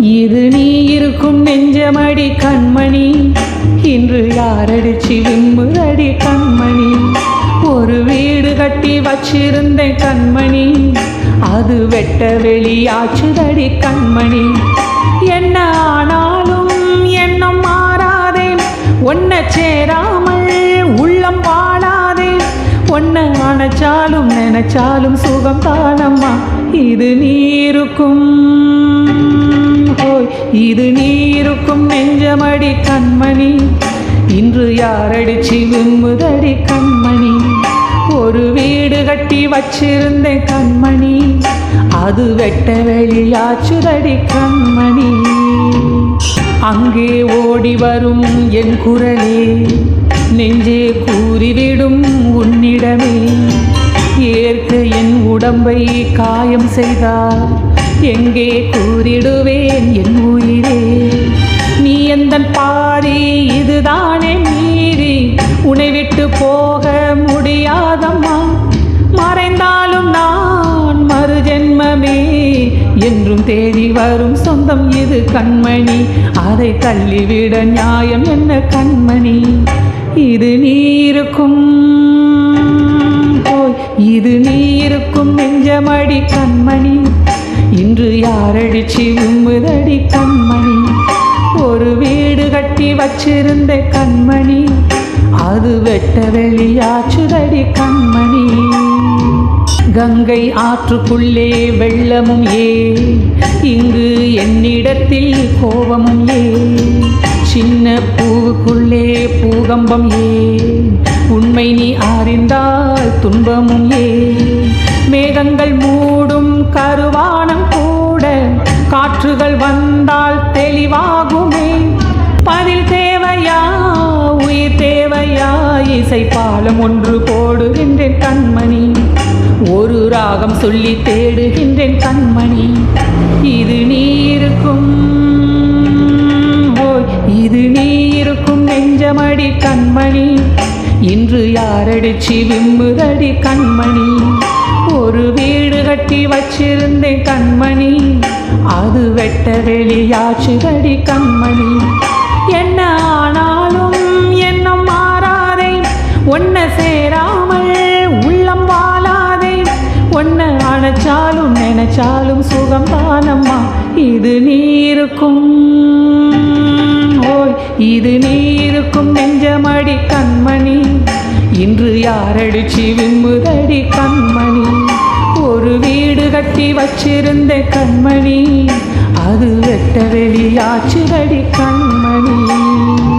இது நீ இருக்கும் நெஞ்சமடி கண்மணி. இன்று யாரடிச்சு விம்புதடி கண்மணி. ஒரு வீடு கட்டி வச்சிருந்தேன் கண்மணி. அது வெட்ட வெளியாச்சுதடி கண்மணி. என்ன ஆனாலும் எண்ணம் மாறாதே. ஒன்ன சேராமல் உள்ளம் வாழாதே. ஒன்ன அணைச்சாலும் நினைச்சாலும் சுகம் தானம்மா. இது நீ இருக்கும் போய் இது நீ இருக்கும் நெஞ்சமடி கண்மணி. இன்று யாரடிச்சு விம்முதடி கண்மணி. ஒரு வீடு கட்டி வச்சிருந்தேன் கண்மணி. அது வெட்ட வெளியாச்சுதடி கண்மணி. அங்கே ஓடி வரும் என் குரலே நெஞ்சே கூறிவிடும் உன்னிடமே. ஏற்க என் உடம்பை காயம் செய்தார். எங்கே கூறிடுவேன் என் உயிரே? நீ எந்த பாடி இதுதானே மீறி? உனை விட்டு போக முடியாதம்மா. மறைந்தாலும் நான் மறு ஜென்மமே என்றும் தேடி வரும் சொந்தம் இது கண்மணி. அதை தள்ளிவிட நியாயம் என்ன கண்மணி? இது நீ இருக்கும் இது நீ இருக்கும் நெஞ்சமடி கண்மணி. யாரடிச்சு உம்முதடி கண்மணி? ஒரு வீடு கட்டி வச்சிருந்த கண்மணி. அது வெட்ட வெளியாச்சுதடி கண்மணி. கங்கை ஆற்றுக்குள்ளே வெள்ளமும் ஏ. இங்கு என்னிடத்தில் கோபமும் ஏ. சின்ன பூவுக்குள்ளே பூகம்பம் ஏ. உண்மை நீ அறிந்தால் துன்பமும் ஏ. மேகங்கள் காற்றுகள் வந்தால் தெளிவாகுமே. பதில் தேவையா? உயிர் தேவையா? இசை பாலம் ஒன்று போடுகின்றேன் கண்மணி. ஒரு ராகம் சொல்லி தேடுகின்றேன் கண்மணி. இது நீ இருக்கும் இது நீ இருக்கும் நெஞ்சமடி கண்மணி. இன்று யாரடிச்சு விம்முதடி கண்மணி. ஒரு வீடு கட்டி வச்சிருந்தேன் கண்மணி. அது வெட்ட வெளியாச்சுதடி கண்மணி. என்ன ஆனாலும் என்ன மாறாதே. ஒன்ன சேராமல் உள்ளம் வாழாதே. ஒன்ன அணைச்சாலும் நினைச்சாலும் சுகம் தானம்மா. இது நீருக்கும். ஓய் இது நீருக்கும் நெஞ்சமடி கண்மணி. இன்று யாரடிச்சு விம்புதடி கண்மணி. ஒரு வீடு கட்டி வச்சிருந்த கண்மணி. அது வெட்ட வெளியாச்சு வெளியாச்சுதடி கண்மணி.